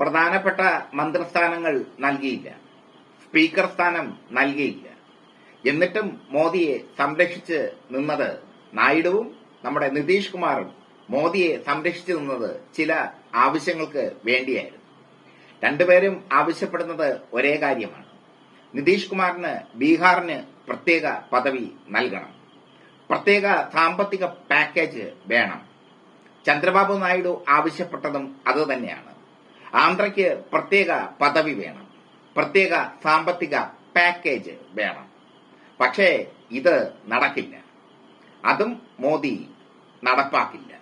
പ്രധാനപ്പെട്ട മന്ത്രിസ്ഥാനങ്ങൾ നൽകിയില്ല. സ്പീക്കർ സ്ഥാനം നൽകിയില്ല. എന്നിട്ടും മോദിയെ സംരക്ഷിച്ച് നിന്നത് നായിഡുവും നമ്മുടെ നിതീഷ് കുമാറും മോദിയെ സംരക്ഷിച്ചു നിന്നത് ചില ആവശ്യങ്ങൾക്ക് വേണ്ടിയായിരുന്നു. രണ്ടുപേരും ആവശ്യപ്പെടുന്നത് ഒരേ കാര്യമാണ്. നിതീഷ് കുമാറിന് ബീഹാറിന് പ്രത്യേക പദവി നൽകണം. പ്രത്യേക സാമ്പത്തിക പാക്കേജ് വേണം. ചന്ദ്രബാബു നായിഡു ആവശ്യപ്പെട്ടതും അതുതന്നെയാണ് ആന്ധ്രയ്ക്ക് പ്രത്യേക പദവി വേണം. പ്രത്യേക സാമ്പത്തിക പാക്കേജ് വേണം. പക്ഷേ ഇത് നടക്കില്ല. അതും മോദി നടപ്പാക്കില്ല.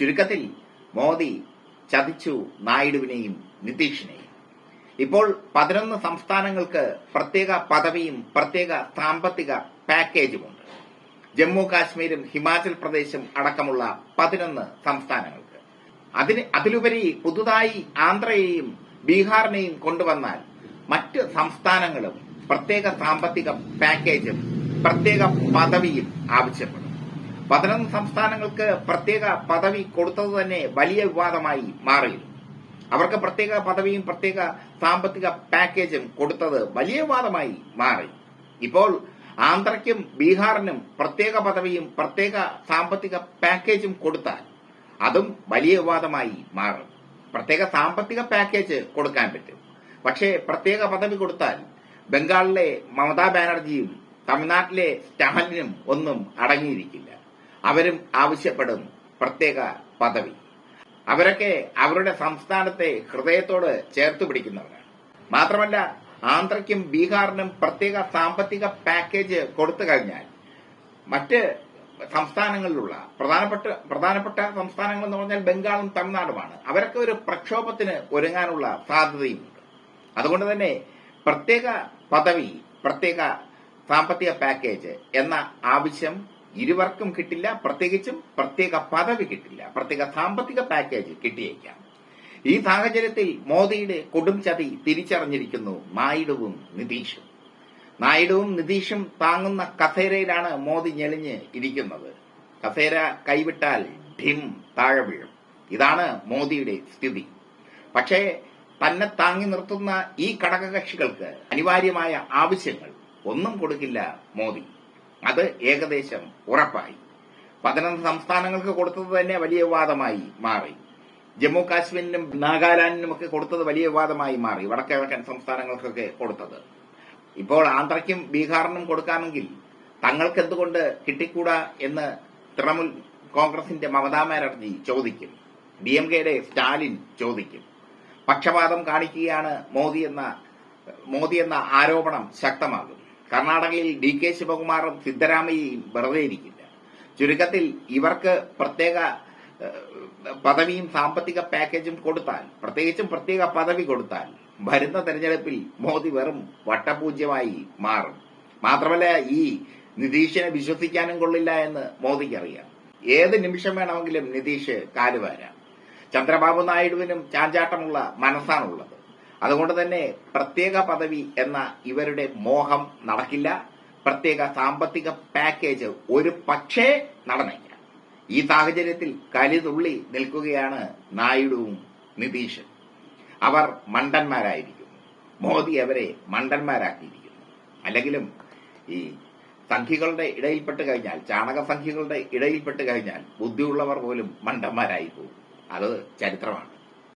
ചുരുക്കത്തിൽ മോദി ചതിച്ചു നായിഡുവിനെയും നിതീഷിനെയും. ഇപ്പോൾ പതിനൊന്ന് സംസ്ഥാനങ്ങൾക്ക് പ്രത്യേക പദവിയും പ്രത്യേക സാമ്പത്തിക പാക്കേജുമുണ്ട് ജമ്മു കാശ്മീരും ഹിമാചൽ പ്രദേശും അടക്കമുള്ള പതിനൊന്ന് സംസ്ഥാനങ്ങൾക്ക് അതിന് അതിലുപരി പുതുതായി ആന്ധ്രയെയും ബീഹാറിനെയും കൊണ്ടുവന്നാൽ മറ്റ് സംസ്ഥാനങ്ങളും പ്രത്യേക സാമ്പത്തിക പാക്കേജും പ്രത്യേക പദവിയും ആവശ്യപ്പെടും. പതിനൊന്ന് സംസ്ഥാനങ്ങൾക്ക് പ്രത്യേക പദവി കൊടുത്തത് തന്നെ വലിയ വിവാദമായി മാറിയിരുന്നു. അവർക്ക് പ്രത്യേക പദവിയും പ്രത്യേക സാമ്പത്തിക പാക്കേജും കൊടുത്തത് വലിയ വിവാദമായി മാറി. ഇപ്പോൾ ആന്ധ്രയ്ക്കും ബീഹാറിനും പ്രത്യേക പദവിയും പ്രത്യേക സാമ്പത്തിക പാക്കേജും കൊടുത്താൽ അതും വലിയ വിവാദമായി മാറും. പ്രത്യേക സാമ്പത്തിക പാക്കേജ് കൊടുക്കാൻ പറ്റും. പക്ഷേ പ്രത്യേക പദവി കൊടുത്താൽ ബംഗാളിലെ മമതാ ബാനർജിയും തമിഴ്നാട്ടിലെ സ്റ്റാലിനും ഒന്നും അടങ്ങിയിരിക്കില്ല. അവരും ആവശ്യപ്പെടും പ്രത്യേക പദവി. അവരൊക്കെ അവരുടെ സംസ്ഥാനത്തെ ഹൃദയത്തോട് ചേർത്ത് പിടിക്കുന്നവരാണ്. മാത്രമല്ല ആന്ധ്രയ്ക്കും ബീഹാറിനും പ്രത്യേക സാമ്പത്തിക പാക്കേജ് കൊടുത്തു കഴിഞ്ഞാൽ മറ്റ് സംസ്ഥാനങ്ങളിലുള്ള പ്രധാനപ്പെട്ട പ്രധാനപ്പെട്ട സംസ്ഥാനങ്ങൾ എന്ന് പറഞ്ഞാൽ ബംഗാളും തമിഴ്നാടുമാണ്. അവരൊക്കെ ഒരു പ്രക്ഷോഭത്തിന് ഒരുങ്ങാനുള്ള സാധ്യതയുമുണ്ട്. അതുകൊണ്ട് തന്നെ പ്രത്യേക പദവി പ്രത്യേക സാമ്പത്തിക പാക്കേജ് എന്ന ആവശ്യം ഇരുവർക്കും കിട്ടില്ല. പ്രത്യേകിച്ചും പ്രത്യേക പദവി കിട്ടില്ല. പ്രത്യേക സാമ്പത്തിക പാക്കേജ് കിട്ടിയേക്കാം. ഈ സാഹചര്യത്തിൽ മോദിയുടെ കൊടും ചതി തിരിച്ചറിഞ്ഞിരിക്കുന്നു നായിഡുവും നിതീഷും. നായിഡുവും നിതീഷും താങ്ങുന്ന കസേരയിലാണ് മോദി ഞെളിഞ്ഞ് ഇരിക്കുന്നത്. കസേര കൈവിട്ടാൽ ഢിം താഴെ വീഴും. ഇതാണ് മോദിയുടെ സ്ഥിതി. പക്ഷേ തന്നെ താങ്ങി നിർത്തുന്ന ഈ ഘടകകക്ഷികൾക്ക് അനിവാര്യമായ ആവശ്യങ്ങൾ ഒന്നും കൊടുക്കില്ല മോദി. അത് ഏകദേശം ഉറപ്പായി. പതിനൊന്ന് സംസ്ഥാനങ്ങൾക്ക് കൊടുത്തത് തന്നെ വലിയ വിവാദമായി മാറി. ജമ്മു കാശ്മീരിനും നാഗാലാൻഡിനുമൊക്കെ കൊടുത്തത് വലിയ വിവാദമായി മാറി. വടക്കിഴക്കൻ സംസ്ഥാനങ്ങൾക്കൊക്കെ കൊടുത്തത്. ഇപ്പോൾ ആന്ധ്രയ്ക്കും ബീഹാറിനും കൊടുക്കാമെങ്കിൽ തങ്ങൾക്ക് എന്തുകൊണ്ട് കിട്ടിക്കൂടാ എന്ന് തൃണമൂൽ കോൺഗ്രസിന്റെ മമതാ ബാനർജി ചോദിക്കും. ഡി എം കെയുടെ സ്റ്റാലിൻ ചോദിക്കും. പക്ഷപാതം കാണിക്കുകയാണ് മോദി എന്ന മോദി എന്ന ആരോപണം ശക്തമാകും. കർണാടകയിൽ ഡി കെ ശിവകുമാറും സിദ്ധരാമയ്യയും വെറുതെ ഇരിക്കില്ല. ചുരുക്കത്തിൽ ഇവർക്ക് പ്രത്യേക പദവിയും സാമ്പത്തിക പാക്കേജും കൊടുത്താൽ പ്രത്യേകിച്ചും പ്രത്യേക പദവി കൊടുത്താൽ വരുന്ന തെരഞ്ഞെടുപ്പിൽ മോദി വെറും വട്ടപൂജ്യമായി മാറും. മാത്രമല്ല ഈ നിതീഷിനെ വിശ്വസിക്കാനും കൊള്ളില്ല എന്ന് മോദിക്കറിയാം. ഏത് നിമിഷം വേണമെങ്കിലും നിതീഷ് കാലുവാരാം ചന്ദ്രബാബു നായിഡുവിനും ചാഞ്ചാട്ടമുള്ള മനസ്സാണുള്ളത്. അതുകൊണ്ട് തന്നെ പ്രത്യേക പദവി എന്ന ഇവരുടെ മോഹം നടക്കില്ല. പ്രത്യേക സാമ്പത്തിക പാക്കേജ് ഒരു പക്ഷേ നടന്നേക്കാം ഈ സാഹചര്യത്തിൽ കലിതുള്ളി നിൽക്കുകയാണ് നായിഡുവും നിതീഷും. അവർ മണ്ടന്മാരായിരിക്കുന്നു. മോദി അവരെ മണ്ടന്മാരാക്കിയിരിക്കുന്നു. അല്ലെങ്കിലും ഈ സംഖ്യകളുടെ ഇടയിൽപ്പെട്ട് കഴിഞ്ഞാൽ ചാണക സംഖ്യകളുടെ ഇടയിൽപ്പെട്ട് കഴിഞ്ഞാൽ ബുദ്ധിയുള്ളവർ പോലും മണ്ടന്മാരായി പോകും. അത് ചരിത്രമാണ്.